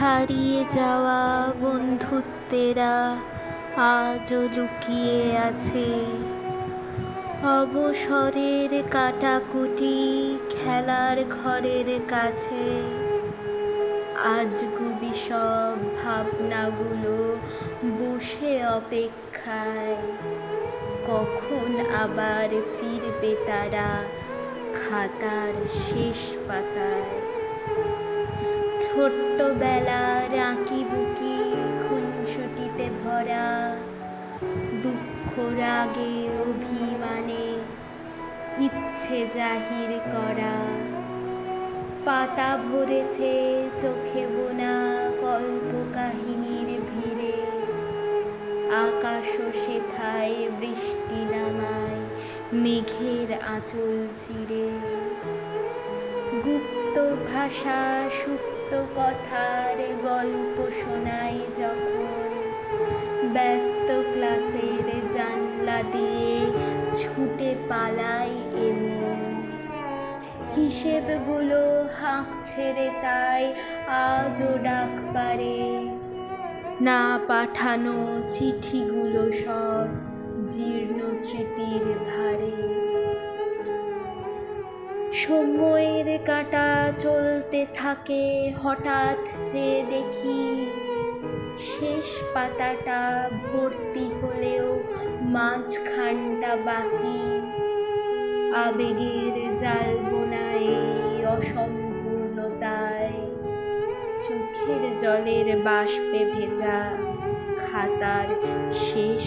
হারিয়ে যাওয়া বন্ধুত্বেরা আজও লুকিয়ে আছে। অবসরের কাটাকুটি খেলার ঘরের কাছে। আজগুবি সব ভাবনাগুলো বসে অপেক্ষায়। কখন আবার ফিরবে তারা খাতার শেষ পাতায়? ছোট্টবেলার আঁকি বুকি খুনসুটিতে ভরা দুঃখ রাগে অভিমানে ইচ্ছে জাহির করা। পাতা ভরেছে চোখে বোনা কল্প কাহিনীর ভিড়ে। আকাশ সেথায় বৃষ্টি নামায়, মেঘের আঁচল চিড়ে গুপ্ত ভাষা সুপ্ত কথার গল্প শোনাই যখন ব্যস্ত ক্লাসের জানলা দিয়ে ছুটে পালাই এমন। হিসেবগুলো হাঁক ছেড়ে তাই আজও ডাক পারে। না পাঠানো চিঠিগুলো সব সময়ের কাঁটা চলতে থাকে হঠাৎ যে দেখি শেষ পাতাটা ভর্তি হলেও মাঝখানটা বাকি। আবেগের জাল বোনায় অসম্পূর্ণতায়, চোখের জলের বাষ্পে ভেজা খাতার শেষ